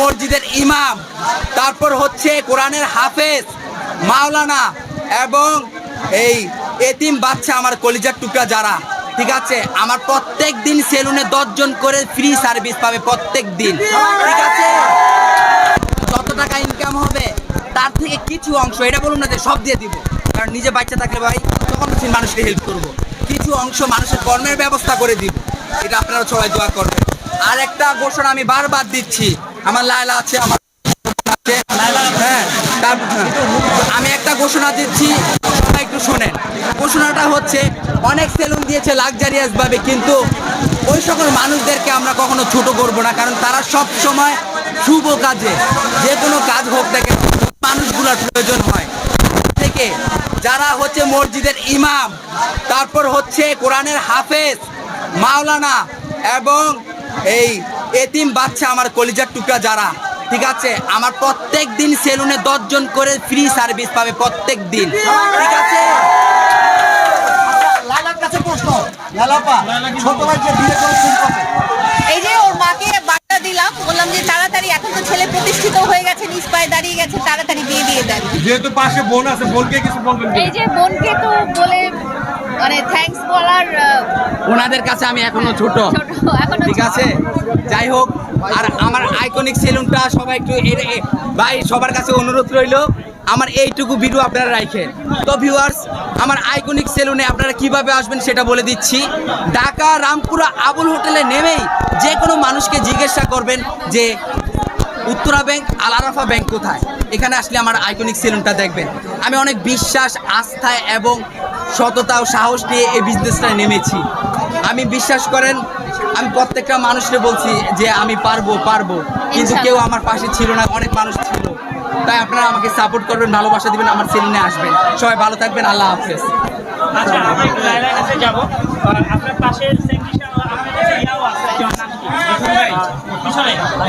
মসজিদের ইমাম, তারপর হচ্ছে কোরআনের হাফেজ, মাওলানা এবং এই এতিম বাচ্চা আমার কলিজার টুকরা যারা, ঠিক আছে? আমার প্রত্যেক দিন সেলুনে দশজন করে ফ্রি সার্ভিস পাবে প্রত্যেক দিন, ঠিক আছে? যত টাকা ইনকাম হবে, তার থেকে কিছু অংশ, এটা বলুন না যে সব দিয়ে দিব, কারণ নিজে বাচ্চা থাকলে ভাই, তখন মানুষকে হেল্প করব। কিছু অংশ মানুষের কর্মের ব্যবস্থা করে দিব, এটা আপনারা সবাই দোয়া করবেন। আর একটা ঘোষণা আমি বারবার দিচ্ছি আমার লায়লা আছে, আমার। হ্যাঁ হ্যাঁ। আমি একটা ঘোষণা দিচ্ছি, সবাই একটু শোনেন ঘোষণাটা হচ্ছে, অনেক সেলুন দিয়েছে লাক্সারিয়াস ভাবে, কিন্তু ওই সকল মানুষদেরকে আমরা কখনো ছোট করব না, কারণ তারা সব সময় শুভ কাজে যে কোনো কাজ হোক দেখে মানুষগুলোর প্রয়োজন হয় থেকে যারা হচ্ছে মসজিদের ইমাম, তারপর হচ্ছে কোরআনের হাফেজ, মাওলানা, এবং এই এতিম বাচ্চা আমার কলিজার টুকরা যারা ঠিক আছে? আমার প্রত্যেক দিন সেলুনে দশজন করে ফ্রি সার্ভিস পাবে প্রত্যেক দিন ঠিক আছে? লালার কাছে প্রশ্ন। লালাপা ছোট ভাইকে বিয়ে করেছেন এই যে ওর মাকে বার্তা দিলাম বললাম যে তাড়াতাড়ি এখন তো ছেলে প্রতিষ্ঠিত হয়ে গেছে নিজ পায়ে দাঁড়িয়ে গেছে তাড়াতাড়ি বিয়ে দিয়ে দেন। যেহেতু পাশে বোন আছে বোনকে কিছু বলবেন এই যে বোনকে তো বলে মানে থ্যাঙ্কস বলার ওনাদের কাছে আমি এখনও ছোট। ঠিক আছে? যাই হোক আর আমার আইকনিক সেলুনটা সবাই একটু ভাই সবার কাছে অনুরোধ রইল আমার এইটুকু ভিডিও আপনারা রাখেন তো ভিউয়ার্স আমার আইকনিক সেলুনে আপনারা কীভাবে আসবেন সেটা বলে দিচ্ছি। ঢাকা রামপুরা আবুল হোটেলে নেমেই যে কোনো মানুষকে জিজ্ঞাসা করবেন যে উত্তরা ব্যাংক আল আরাফা ব্যাংক কোথায়? এখানে আসলে আমার আইকনিক সেলুনটা দেখবেন। আমি অনেক বিশ্বাস আস্থায় এবং সততা ও সাহস নিয়ে এই বিজনেসটা নেমেছি। আমি বিশ্বাস করেন আমি প্রত্যেকটা মানুষকে বলছি যে আমি পারব পারব। কিন্তু কেউ আমার পাশে ছিল না অনেক মানুষ ছিল। তাই আপনারা আমাকে সাপোর্ট করবেন ভালোবাসা দিবেন আমার সেলুনে আসবেন। সবাই ভালো থাকবেন আল্লাহ হাফেজ। আচ্ছা আমরা লাইলার কাছে যাব। আপনার পাশে সেন্টিশন আপনার কাছে ইয়াও আছে। আপনার নাম কি? পিছনে। লিখুন আছে